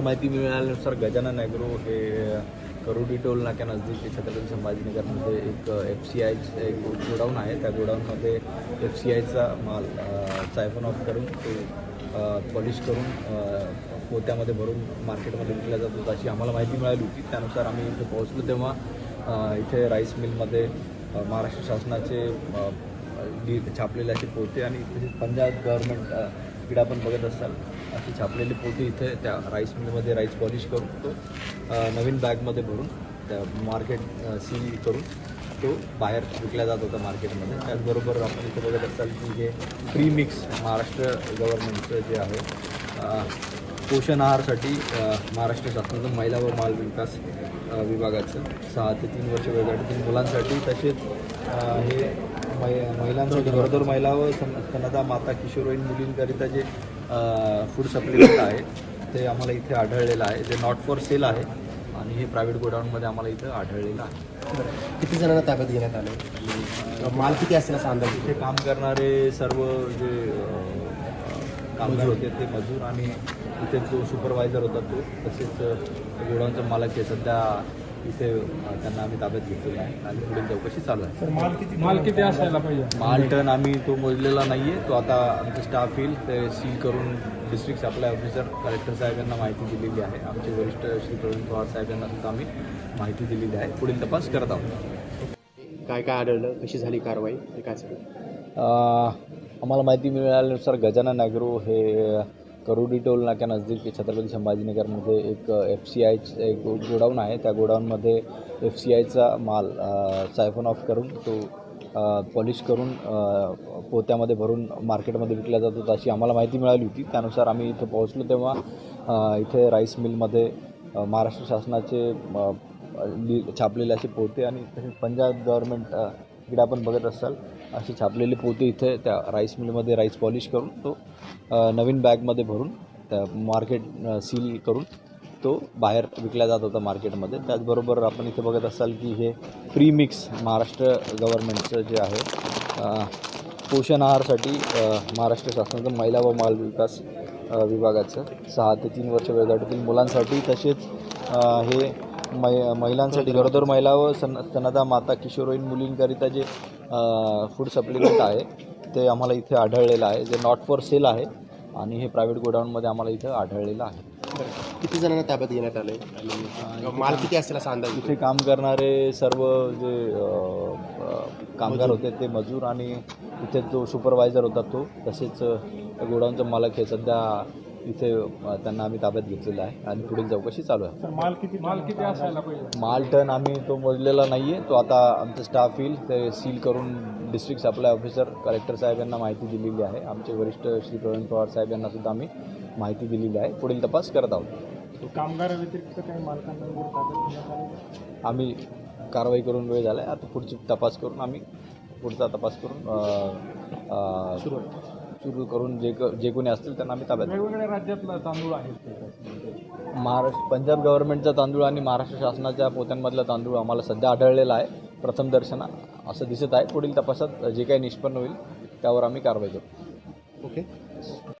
आम्हाला माहिती मिळाल्यानुसार गजानन ॲग्रो हे करोडी टोल नाक्या नजदीक छत्रपती संभाजीनगरमध्ये एक एफ सी आयचं एक गोडाऊन आहे. त्या गोडाऊनमध्ये एफ सी आयचा माल सायफन ऑफ करून तो पॉलिश करून पोत्यामध्ये भरून मार्केटमध्ये विकला जात. होता अशी आम्हाला माहिती मिळाली होती. त्यानुसार आम्ही इथे पोहोचलो तेव्हा इथे राईस मिलमध्ये महाराष्ट्र शासनाचे छापलेले असे पोते आणि तसेच पंजाब गव्हर्नमेंट अ, आपण बघत असाल अशी छापलेली पोती इथे त्या राईस मिलमध्ये राईस पॉलिश करून तो नवीन बॅगमध्ये भरून त्या मार्केट सील करून तो बाहेर विकला जात होता मार्केटमध्ये त्याचबरोबर आपण इथे बघत असाल की हे प्रीमिक्स महाराष्ट्र गव्हर्नमेंटचं जे आहे पोषण आहारसाठी महाराष्ट्र शासनाचं महिला व बाल विकास विभागाचं सहा ते तीन वर्ष वयोगटातील मुलांसाठी तसेच हे महिलांसाठी गरोदर महिला व स्तनदा माता किशोरवयीन मुलींकरिता जे फूड सप्लिमेंट आहे ते आम्हाला इथे आढळलेलं आहे. जे नॉट फॉर सेल आहे आणि हे प्रायव्हेट गोडाऊनमध्ये आम्हाला इथं आढळलेलं आहे. किती जणांना ताब्यात घेण्यात आलं माल किती असेल असा अंदाज? इथे काम करणारे सर्व जे कामगार होते ते मजूर आणि इथे जो सुपरवायझर होता तो तसेच गोडाऊनचा मालक आहे सध्या इथे त्यांना आम्ही ताब्यात घेतलेला आहे. आणि पुढील चौकशी चालू आहे. माल किती माल किती असायला पाहिजे? माल टन आम्ही तो मोजलेला नाही आहे तो आता आमचे स्टाफ येईल. ते सील करून डिस्ट्रिक्ट सप्लाय ऑफिसर कलेक्टर साहेब यांना माहिती दिलेली आहे. आमचे वरिष्ठ श्री प्रवीण पवार साहेब यांना सुद्धा आम्ही माहिती दिलेली आहे. पुढील तपास करत आहोत. काय काय आढळलं? कशी झाली कारवाई? काय अ, आम्हाला माहिती मिळाल्यानुसार गजानन ॲग्रो हे करोडी टोल नाक्या नजदीक छत्रपती संभाजीनगरमध्ये एक एफ सी आयचं एक गोडाऊन आहे. त्या गोडाऊनमध्ये एफ सी आयचा माल सायफन ऑफ करून तो पॉलिश करून पोत्यामध्ये भरून मार्केटमध्ये विकला जात अशी आम्हाला माहिती मिळाली होती. त्यानुसार आम्ही इथे पोहोचलो तेव्हा इथे राईस मिलमध्ये महाराष्ट्र शासनाचे ली छापलेले असे पोते आणि तसेच पंजाब गव्हर्मेंट इकडे आपण बघत असाल अशी छापलेली पोते इथे त्या राईस मिलमध्ये राईस पॉलिश करून तो नवीन बॅगमध्ये भरून त्या मार्केट सील करून तो बाहेर विकला जात होता मार्केटमध्ये त्याचबरोबर आपण इथे बघत असाल की हे प्रीमिक्स महाराष्ट्र गव्हर्नमेंटचं जे आहे पोषण आहारसाठी महाराष्ट्र शासनाचं महिला व माल विकास विभागाचं सहा ते तीन वर्ष वयोगटातील मुलांसाठी तसेच हे मै महिलांसाठी गरोदर महिला व सन स्तनदा माता किशोरवयीन मुलींकरिता जे फूड सप्लिमेंट आहे ते आम्हाला इथे आढळलेलं आहे जे नॉट फॉर सेल आहे आणि हे प्रायव्हेट गोडाऊनमध्ये आम्हाला इथं आढळलेलं आहे. किती जणांना ताब्यात घेण्यात आलं आणि माल किती असेल असा अंदाज इथे काम करणारे सर्व जे कामगार होते ते मजूर आणि इथे जो सुपरवायझर होता तो तसेच गोडाऊनचा मालक हे सध्या इथे त्यांना आम्ही ताब्यात घेतलेलं आहे. आणि पुढील चौकशी चालू आहे. माल किती माल किती असायला पाहिजे? माल टन आम्ही तो मोजलेला नाही आहे तो आता आमचं स्टाफ येईल. ते सील करून डिस्ट्रिक्ट सप्लाय ऑफिसर कलेक्टर साहेब यांना माहिती दिलेली आहे. आमचे वरिष्ठ श्री प्रवीण पवार साहेब यांना सुद्धा आम्ही माहिती दिलेली आहे. पुढील तपास करत आहोत. कामगाराव्यतिरिक्त काही मालकांना आम्ही कारवाई करून वेळ झाला आहे आता पुढची तपास करून आम्ही पुढचा तपास करून अ, सुरू करून जे क जे कोणी असतील त्यांना आम्ही ताब्यात घेऊ. वेगवेगळ्या राज्यातला तांदूळ आहेत ते. महाराष्ट्र पंजाब गव्हर्नमेंटचा तांदूळ आणि महाराष्ट्र शासनाच्या पोत्यांमधला तांदूळ आम्हाला सध्या आढळलेला आहे प्रथम दर्शना असं दिसत आहे पुढील तपासात जे काही निष्पन्न होईल त्यावर आम्ही कारवाई करू ओके